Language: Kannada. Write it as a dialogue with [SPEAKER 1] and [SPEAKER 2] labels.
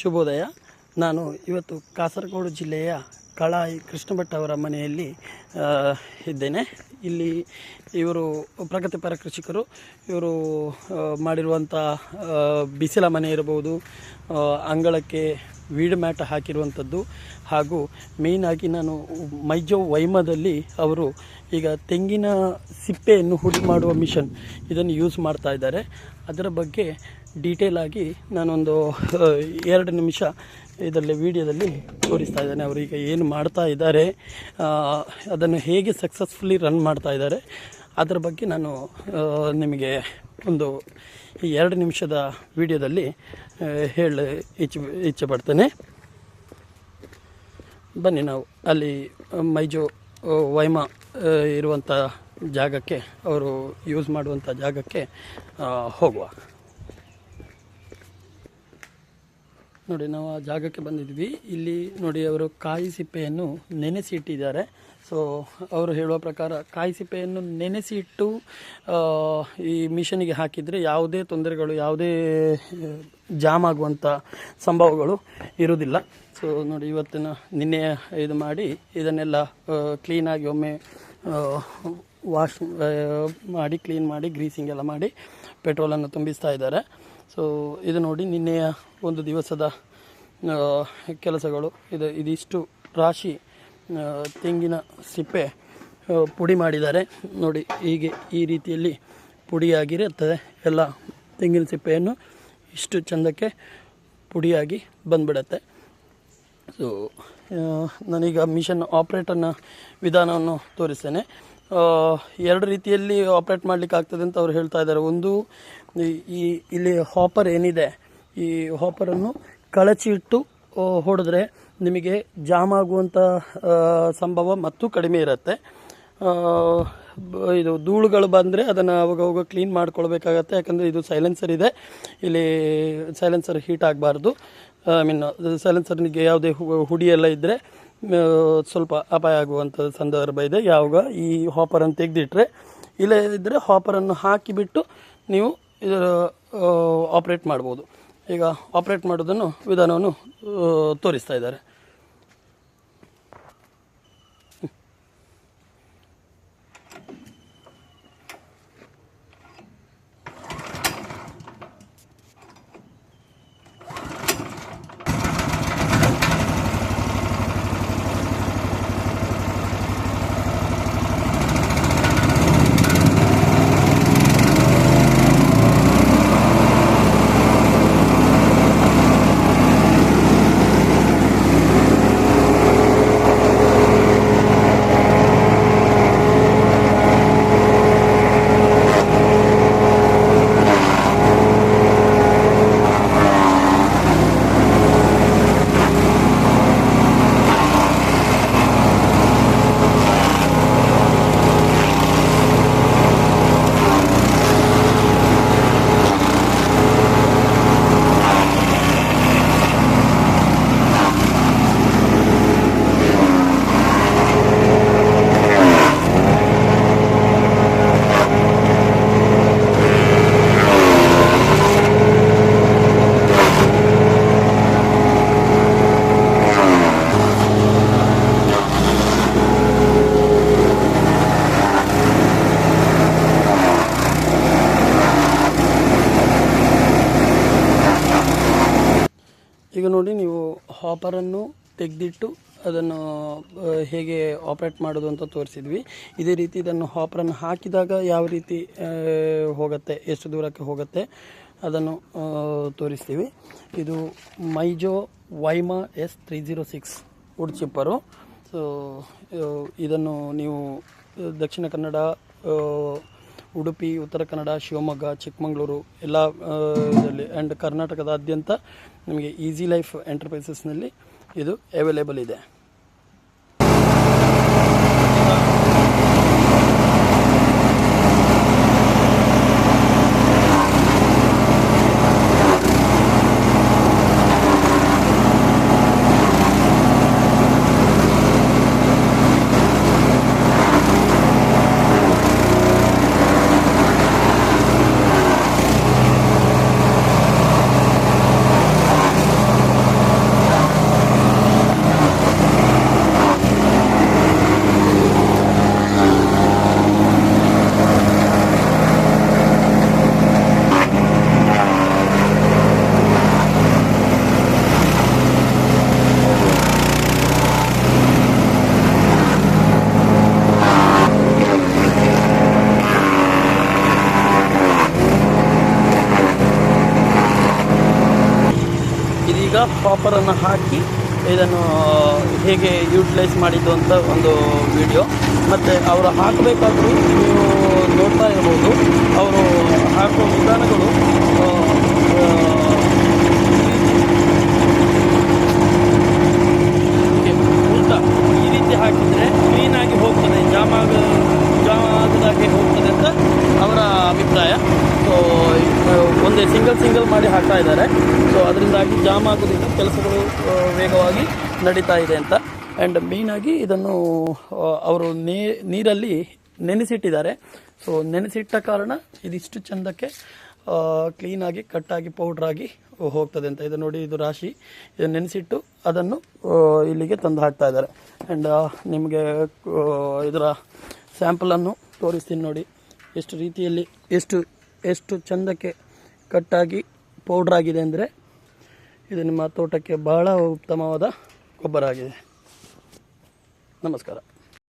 [SPEAKER 1] ಶುಭೋದಯ. ನಾನು ಇವತ್ತು ಕಾಸರಗೋಡು ಜಿಲ್ಲೆಯ ಕಳಾಯಿ ಕೃಷ್ಣ ಭಟ್ ಅವರ ಮನೆಯಲ್ಲಿ ಇದ್ದೇನೆ. ಇಲ್ಲಿ ಇವರು ಪ್ರಗತಿಪರ ಕೃಷಿಕರು. ಇವರು ಮಾಡಿರುವಂಥ ಬಿಸಿಲ ಮನೆ ಇರಬಹುದು ಅಂಗಳಕ್ಕೆ ವೀಡ್ ಮ್ಯಾಟ್ ಹಾಕಿರುವಂಥದ್ದು ಹಾಗೂ ಮೇಯ್ನಾಗಿ ನಾನು ಮೈಜೋ ವೈಮದಲ್ಲಿ ಅವರು ಈಗ ತೆಂಗಿನ ಸಿಪ್ಪೆಯನ್ನು ಹುಡಿ ಮಾಡುವ ಮಿಷನ್ ಇದನ್ನು ಯೂಸ್ ಮಾಡ್ತಾ ಇದ್ದಾರೆ. ಅದರ ಬಗ್ಗೆ ಡೀಟೇಲಾಗಿ ನಾನೊಂದು ಎರಡು ನಿಮಿಷ ಇದರಲ್ಲಿ ವಿಡಿಯೋದಲ್ಲಿ ತೋರಿಸ್ತಾ ಇದ್ದಾನೆ. ಅವರು ಈಗ ಏನು ಮಾಡ್ತಾ ಇದ್ದಾರೆ ಅದನ್ನು ಹೇಗೆ ಸಕ್ಸಸ್ಫುಲಿ ರನ್ ಮಾಡ್ತಾ ಇದ್ದಾರೆ, ಅದರ ಬಗ್ಗೆ ನಾನು ನಿಮಗೆ ಒಂದು ಎರಡು ನಿಮಿಷದ ವಿಡಿಯೋದಲ್ಲಿ ಹೇಳ ಇಚ್ಛೆ ಇಚ್ಛೆ ಪಡ್ತೇನೆ. ಬನ್ನಿ ನಾವು. ಅಲ್ಲಿ, ಮೈಜೋ ವೈಮಾ ಇರುವಂಥ ಜಾಗಕ್ಕೆ, ಅವರು ಯೂಸ್ ಮಾಡುವಂಥ ಜಾಗಕ್ಕೆ ಹೋಗುವ. ನೋಡಿ, ನಾವು ಆ ಜಾಗಕ್ಕೆ ಬಂದಿದ್ವಿ. ಇಲ್ಲಿ ನೋಡಿ, ಅವರು ಕಾಯಿ ಸಿಪ್ಪೆಯನ್ನು ನೆನೆಸಿ ಇಟ್ಟಿದ್ದಾರೆ ಸೊ ಅವರು ಹೇಳುವ ಪ್ರಕಾರ ಕಾಯಿ ಸಿಪ್ಪೆಯನ್ನು ನೆನೆಸಿ ಇಟ್ಟು ಈ ಮಿಷನಿಗೆ ಹಾಕಿದರೆ ಯಾವುದೇ ತೊಂದರೆಗಳು, ಯಾವುದೇ ಜಾಮ್ ಆಗುವಂಥ ಸಂಭವಗಳು ಇರುವುದಿಲ್ಲ. ಸೊ ನೋಡಿ, ಇವತ್ತಿನ ನಿನ್ನೆ ಇದು ಮಾಡಿ, ಇದನ್ನೆಲ್ಲ ಕ್ಲೀನಾಗಿ ಒಮ್ಮೆ ವಾಶ್ ಮಾಡಿ ಕ್ಲೀನ್ ಮಾಡಿ ಗ್ರೀಸಿಂಗ್ ಎಲ್ಲ ಮಾಡಿ ಪೆಟ್ರೋಲನ್ನು ತುಂಬಿಸ್ತಾ ಇದ್ದಾರೆ. ಸೊ ಇದು ನೋಡಿ ನಿನ್ನೆಯ ಒಂದು ದಿವಸದ ಕೆಲಸಗಳು. ಇದು, ಇದಿಷ್ಟು ರಾಶಿ ತೆಂಗಿನ ಸಿಪ್ಪೆ ಪುಡಿ ಮಾಡಿದ್ದಾರೆ. ನೋಡಿ, ಹೀಗೆ ಈ ರೀತಿಯಲ್ಲಿ ಪುಡಿಯಾಗಿರುತ್ತದೆ. ಎಲ್ಲ ತೆಂಗಿನ ಸಿಪ್ಪೆಯನ್ನು ಇಷ್ಟು ಚಂದಕ್ಕೆ ಪುಡಿಯಾಗಿ ಬಂದ್ಬಿಡತ್ತೆ. ಸೊ ನಾನೀಗ ಮಿಷನ್ ಆಪ್ರೇಟರ್ನ ವಿಧಾನವನ್ನು ತೋರಿಸ್ತೇನೆ. ಎರಡು ರೀತಿಯಲ್ಲಿ ಆಪ್ರೇಟ್ ಮಾಡಲಿಕ್ಕೆ ಆಗ್ತದೆ ಅಂತ ಅವ್ರು ಹೇಳ್ತಾ ಇದ್ದಾರೆ. ಒಂದು, ಈ- ಇಲ್ಲಿ ಹಾಪರ್ ಏನಿದೆ, ಈ ಹಾಪರನ್ನು ಕಳಚಿ ಇಟ್ಟು ಹೊಡೆದ್ರೆ ನಿಮಗೆ ಜಾಮ್ ಆಗುವಂಥ ಸಂಭವ ಮತ್ತು ಕಡಿಮೆ ಇರುತ್ತೆ. ಇದು ಧೂಳುಗಳು ಬಂದರೆ ಅದನ್ನು ಅವಾಗ ಅವಾಗ ಕ್ಲೀನ್ ಮಾಡ್ಕೊಳ್ಬೇಕಾಗತ್ತೆ. ಯಾಕಂದರೆ ಇದು ಸೈಲೆನ್ಸರ್ ಇದೆ. ಇಲ್ಲಿ ಸೈಲೆನ್ಸರ್ ಹೀಟ್ ಆಗಬಾರ್ದು. ಐ ಮೀನ್ ಸೈಲೆನ್ಸರ್ನಿಗೆ ಯಾವುದೇ ಹುಡಿಯೆಲ್ಲ ಇದ್ದರೆ ಸ್ವಲ್ಪ ಅಪಾಯ ಆಗುವಂಥ ಸಂದರ್ಭ ಇದೆ. ಯಾವಾಗ? ಈ ಹಾಪರನ್ನು ತೆಗೆದಿಟ್ರೆ. ಇಲ್ಲ ಇದ್ದರೆ ಹಾಪರನ್ನು ಹಾಕಿಬಿಟ್ಟು ನೀವು ಇದರ ಆಪ್ರೇಟ್ ಮಾಡ್ಬೋದು. ಈಗ ಆಪ್ರೇಟ್ ಮಾಡೋದನ್ನು ವಿಧಾನವನ್ನು ತೋರಿಸ್ತಾ ಇದ್ದಾರೆ. ಈಗ ನೋಡಿ ನೀವು ಹಾಪರನ್ನು ತೆಗೆದಿಟ್ಟು ಅದನ್ನು ಹೇಗೆ ಆಪ್ರೇಟ್ ಮಾಡೋದು ಅಂತ ತೋರಿಸಿದ್ವಿ. ಇದೇ ರೀತಿ ಇದನ್ನು ಹಾಪರನ್ನು ಹಾಕಿದಾಗ ಯಾವ ರೀತಿ ಹೋಗುತ್ತೆ, ಎಷ್ಟು ದೂರಕ್ಕೆ ಹೋಗುತ್ತೆ ಅದನ್ನು ತೋರಿಸ್ತೀವಿ. ಇದು ಮೈಜೋ ವೈಮಾ S three zero six wood chipper. So ಇದನ್ನು ನೀವು ದಕ್ಷಿಣ ಕನ್ನಡ ಉಡುಪಿ, ಉತ್ತರ ಕನ್ನಡ, ಶಿವಮೊಗ್ಗ, ಚಿಕ್ಕಮಗಳೂರು, ಎಲ್ಲ ಇದರಲ್ಲಿ ಆ್ಯಂಡ್ ಕರ್ನಾಟಕದಾದ್ಯಂತ ನಿಮಗೆ ಈಸಿ ಲೈಫ್ ಎಂಟರ್ಪ್ರೈಸಸ್ನಲ್ಲಿ ಇದು ಅವೈಲೇಬಲ್ ಇದೆ. ಪಾಪರನ್ನು ಹಾಕಿ ಇದನ್ನು ಹೇಗೆ ಯೂಟಿಲೈಸ್ ಮಾಡಿದ್ದು ಅಂತ ಒಂದು ವಿಡಿಯೋ ಮತ್ತು ಅವರು ಹಾಕಬೇಕಾದ್ರೂ ನೀವು ನೋಡ್ತಾ ಇರ್ಬೋದು. ಅವರು ಹಾಕುವ ವಿಧಾನಗಳು ಆ, ಆ, ಹೀಗೆ ಉಲ್ಟಾ ಈ ರೀತಿ ಹಾಕಿದರೆ ಕ್ಲೀನಾಗಿ ಹೋಗ್ತದೆ ಜಾಮ್ ಆಗ ಜಾಮ್ ಆಗದಾಗೆ ಹೋಗ್ತದೆ ಅಂತ ಅವರ ಅಭಿಪ್ರಾಯ ಸೊ ಒಂದೇ ಸಿಂಗಲ್ ಸಿಂಗಲ್ ಮಾಡಿ ಹಾಕ್ತಾ ಇದ್ದಾರೆ. ಸೊ ಅದರಿಂದಾಗಿ ಜಾಮ್ ಆಗೋದ್ರಿಂದ ಕೆಲಸಗಳು ವೇಗವಾಗಿ ನಡೀತಾ ಇದೆ ಅಂತ. ಆ್ಯಂಡ್ ಮೇಯ್ನಾಗಿ ಇದನ್ನು ಅವರು ನೀರಲ್ಲಿ ನೆನೆಸಿಟ್ಟಿದ್ದಾರೆ. ಸೊ ನೆನೆಸಿಟ್ಟ ಕಾರಣ ಇದಿಷ್ಟು ಚಂದಕ್ಕೆ ಕ್ಲೀನಾಗಿ ಕಟ್ಟಾಗಿ ಪೌಡ್ರಾಗಿ ಹೋಗ್ತದೆ ಅಂತ. ಇದು ನೋಡಿ, ಇದು ರಾಶಿ. ಇದನ್ನು ನೆನೆಸಿಟ್ಟು ಅದನ್ನು ಇಲ್ಲಿಗೆ ತಂದು ಹಾಕ್ತಾ ಇದ್ದಾರೆ. ಆ್ಯಂಡ್ ನಿಮಗೆ ಇದರ ಸ್ಯಾಂಪಲನ್ನು ತೋರಿಸ್ತೀನಿ ನೋಡಿ. ಎಷ್ಟು ರೀತಿಯಲ್ಲಿ, ಎಷ್ಟು ಎಷ್ಟು ಚಂದಕ್ಕೆ ಕಟ್ಟಾಗಿ ಪೌಡ್ರ್ ಆಗಿದೆ ಅಂದರೆ ಇದು ನಿಮ್ಮ ತೋಟಕ್ಕೆ ಬಹಳ ಉತ್ತಮವಾದ ಗೊಬ್ಬರ ಆಗಿದೆ. ನಮಸ್ಕಾರ.